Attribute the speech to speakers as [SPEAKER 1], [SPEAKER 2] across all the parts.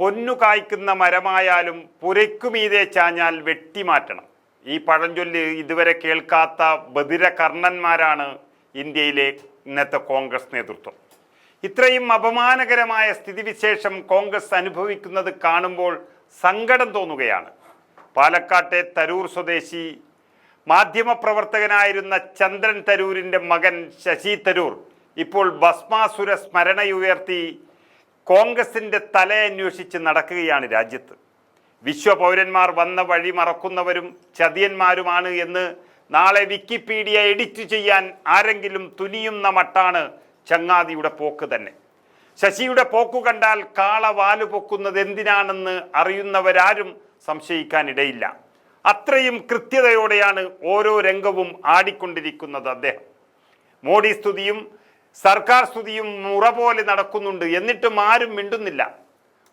[SPEAKER 1] പൊന്നു കായ്ക്കുന്ന മരമായാലും പുരയ്ക്കുമീതെ ചാഞ്ഞാൽ വെട്ടിമാറ്റണം. ഈ പഴഞ്ചൊല്ല് ഇതുവരെ കേൾക്കാത്ത ബദിരകർണന്മാരാണ് ഇന്ത്യയിലെ ഇന്നത്തെ കോൺഗ്രസ് നേതൃത്വം. ഇത്രയും അപമാനകരമായ സ്ഥിതിവിശേഷം കോൺഗ്രസ് അനുഭവിക്കുന്നത് കാണുമ്പോൾ സങ്കടം തോന്നുകയാണ്. പാലക്കാട്ടെ തരൂർ സ്വദേശി മാധ്യമപ്രവർത്തകനായിരുന്ന ചന്ദ്രൻ തരൂരിന്റെ മകൻ ശശി തരൂർ ഇപ്പോൾ ഭസ്മാസുര സ്മരണയുയർത്തി കോൺഗ്രസിന്റെ തലയന്വേഷിച്ച് നടക്കുകയാണ് രാജ്യത്ത്. വിശ്വപൗരന്മാർ വന്ന വഴി മറക്കുന്നവരും ചതിയന്മാരുമാണ് എന്ന് നാളെ വിക്കിപീഡിയ എഡിറ്റ് ചെയ്യാൻ ആരെങ്കിലും തുനിയുന്ന മട്ടാണ് ചങ്ങാതിയുടെ പോക്ക് തന്നെ. ശശിയുടെ പോക്കു കണ്ടാൽ കാള വാലു പൊക്കുന്നത് എന്തിനാണെന്ന് അറിയുന്നവരാരും സംശയിക്കാനിടയില്ല. അത്രയും കൃത്യതയോടെയാണ് ഓരോ രംഗവും ആടിക്കൊണ്ടിരിക്കുന്നത് അദ്ദേഹം. മോഡി സ്തുതിയും സർക്കാർ സ്തുതിയും മുറ പോലെ നടക്കുന്നുണ്ട് എന്നിട്ടും ആരും മിണ്ടുന്നില്ല.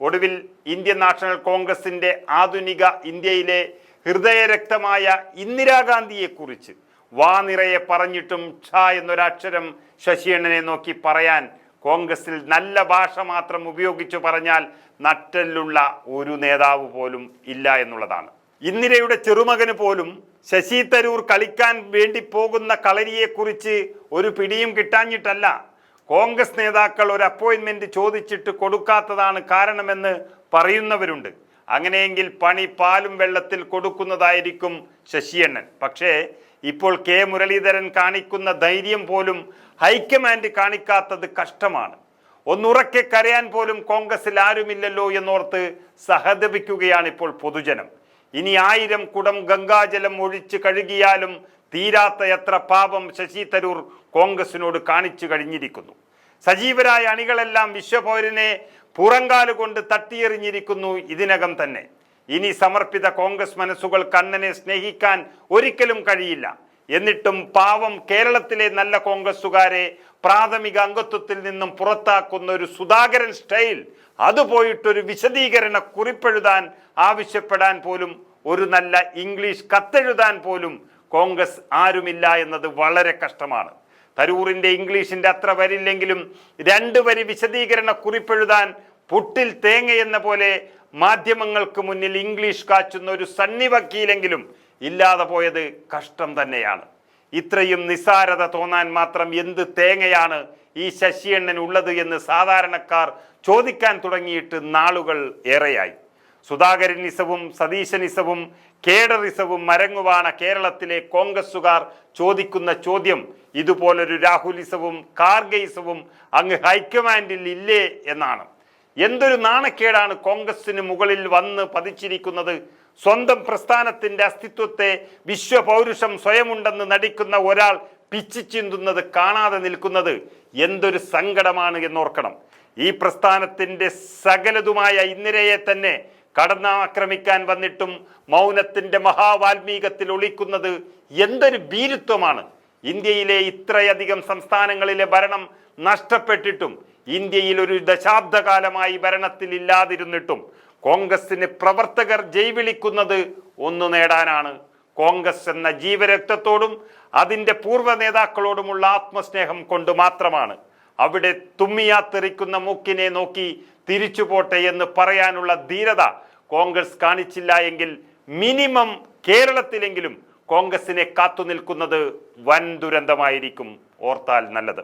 [SPEAKER 1] ഒടുവിൽ ഇന്ത്യൻ നാഷണൽ കോൺഗ്രസിന്റെ ആധുനിക ഇന്ത്യയിലെ ഹൃദയരക്തമായ ഇന്ദിരാഗാന്ധിയെക്കുറിച്ച് വാ നിറയെ പറഞ്ഞിട്ടും ഛ എന്നൊരക്ഷരം ശശിയണ്ണനെ നോക്കി പറയാൻ കോൺഗ്രസിൽ നല്ല ഭാഷ മാത്രം ഉപയോഗിച്ചു പറഞ്ഞാൽ നട്ടലുള്ള ഒരു നേതാവ് പോലും ഇല്ല എന്നുള്ളതാണ്. ഇന്ദിരയുടെ ചെറുമകന് പോലും ശശി തരൂർ കളിക്കാൻ വേണ്ടി പോകുന്ന കളരിയെക്കുറിച്ച് ഒരു പിടിയും കിട്ടാഞ്ഞിട്ടല്ല. കോൺഗ്രസ് നേതാക്കൾ ഒരു അപ്പോയിൻമെന്റ് ചോദിച്ചിട്ട് കൊടുക്കാത്തതാണ് കാരണമെന്ന് പറയുന്നവരുണ്ട്. അങ്ങനെയെങ്കിൽ പണി പാലും വെള്ളത്തിൽ കൊടുക്കുന്നതായിരിക്കും ശശിയണ്ണൻ. പക്ഷേ ഇപ്പോൾ കെ. മുരളീധരൻ കാണിക്കുന്ന ധൈര്യം പോലും ഹൈക്കമാൻഡ് കാണിക്കാത്തത് കഷ്ടമാണ്. ഒന്നുറക്കെ കരയാൻ പോലും കോൺഗ്രസിൽ ആരുമില്ലല്ലോ എന്നോർത്ത് സഹതപിക്കുകയാണ് ഇപ്പോൾ പൊതുജനം. ഇനി ആയിരം കുടം ഗംഗാജലം ഒഴിച്ച് കഴുകിയാലും തീരാത്ത എത്ര പാപം ശശി തരൂർ കോൺഗ്രസിനോട് കാണിച്ചു കഴിഞ്ഞിരിക്കുന്നു. സജീവരായ അണികളെല്ലാം വിശ്വപൗരനെ പുറങ്കാൽ കൊണ്ട് തട്ടിയെറിഞ്ഞിരിക്കുന്നു ഇതിനകം തന്നെ. ഇനി സമർപ്പിത കോൺഗ്രസ് മനസ്സുകൾ കണ്ണനെ സ്നേഹിക്കാൻ ഒരിക്കലും കഴിയില്ല. എന്നിട്ടും പാവം കേരളത്തിലെ നല്ല കോൺഗ്രസ്സുകാരെ പ്രാഥമിക അംഗത്വത്തിൽ നിന്നും പുറത്താക്കുന്ന ഒരു സുധാകരൻ സ്റ്റൈൽ അത് പോയിട്ടൊരു വിശദീകരണ കുറിപ്പെഴുതാൻ ആവശ്യപ്പെടാൻ പോലും ഒരു നല്ല ഇംഗ്ലീഷ് കത്തെഴുതാൻ പോലും കോൺഗ്രസ് ആരുമില്ല എന്നത് വളരെ കഷ്ടമാണ്. തരൂറിന്റെ ഇംഗ്ലീഷിന്റെ അത്ര വരില്ലെങ്കിലും രണ്ട് വരി വിശദീകരണ കുറിപ്പെഴുതാൻ പുട്ടിൽ തേങ്ങയെന്ന പോലെ മാധ്യമങ്ങൾക്ക് മുന്നിൽ ഇംഗ്ലീഷ് കാച്ചുന്ന ഒരു സണ്ണി വക്കീലെങ്കിലും ഇല്ലാതെ പോയത് കഷ്ടം തന്നെയാണ്. ഇത്രയും നിസ്സാരത തോന്നാൻ മാത്രം എന്ത് തേങ്ങയാണ് ഈ ശശിയണ്ണൻ ഉള്ളത് എന്ന് സാധാരണക്കാർ ചോദിക്കാൻ തുടങ്ങിയിട്ട് നാളുകൾ ഏറെയായി. സുധാകരനിസവും സതീശനിസവും കേഡറിസവും മരങ്ങുവാണ കേരളത്തിലെ കോൺഗ്രസുകാർ ചോദിക്കുന്ന ചോദ്യം ഇതുപോലൊരു രാഹുലിസവും കാർഗയിസവും അങ്ങ് ഹൈക്കമാൻഡിൽ ഇല്ലേ? എന്നാണ്. എന്തൊരു നാണക്കേടാണ് കോൺഗ്രസിന് മുകളിൽ വന്ന് പതിച്ചിരിക്കുന്നത്? സ്വന്തം പ്രസ്ഥാനത്തിന്റെ അസ്തിത്വത്തെ വിശ്വപൗരുഷം സ്വയമുണ്ടെന്ന് നടിക്കുന്ന ഒരാൾ പിച്ചു ചിന്തുന്നത് കാണാതെ നിൽക്കുന്നത് എന്തൊരു സങ്കടമാണ് എന്നോർക്കണം. ഈ പ്രസ്ഥാനത്തിന്റെ സകലതുമായ ഇന്ദിരയെ തന്നെ കടന്നാക്രമിക്കാൻ വന്നിട്ടും മൗനത്തിന്റെ മഹാവാൽമീകത്തിൽ ഒളിക്കുന്നത് എന്തൊരു ഭീരുത്വമാണ്. ഇന്ത്യയിലെ ഇത്രയധികം സംസ്ഥാനങ്ങളിലെ ഭരണം നഷ്ടപ്പെട്ടിട്ടും ഇന്ത്യയിൽ ഒരു ദശാബ്ദകാലമായി ഭരണത്തിൽ ഇല്ലാതിരുന്നിട്ടും കോൺഗ്രസിന് പ്രവർത്തകർ ജൈവിളിക്കുന്നത് ഒന്നു നേടാനാണ്. കോൺഗ്രസ് എന്ന ജീവരക്തത്തോടും അതിന്റെ പൂർവ നേതാക്കളോടുമുള്ള ആത്മസ്നേഹം കൊണ്ട് മാത്രമാണ്. അവിടെ തുമ്മിയാത്തെറിക്കുന്ന മൂക്കിനെ നോക്കി തിരിച്ചു പോട്ടെ എന്ന് പറയാനുള്ള ധീരത കോൺഗ്രസ് കാണിച്ചില്ല എങ്കിൽ മിനിമം കേരളത്തിലെങ്കിലും കോൺഗ്രസിനെ കാത്തുനിൽക്കുന്നത് വൻ ദുരന്തമായിരിക്കും. ഓർത്താൽ നല്ലത്.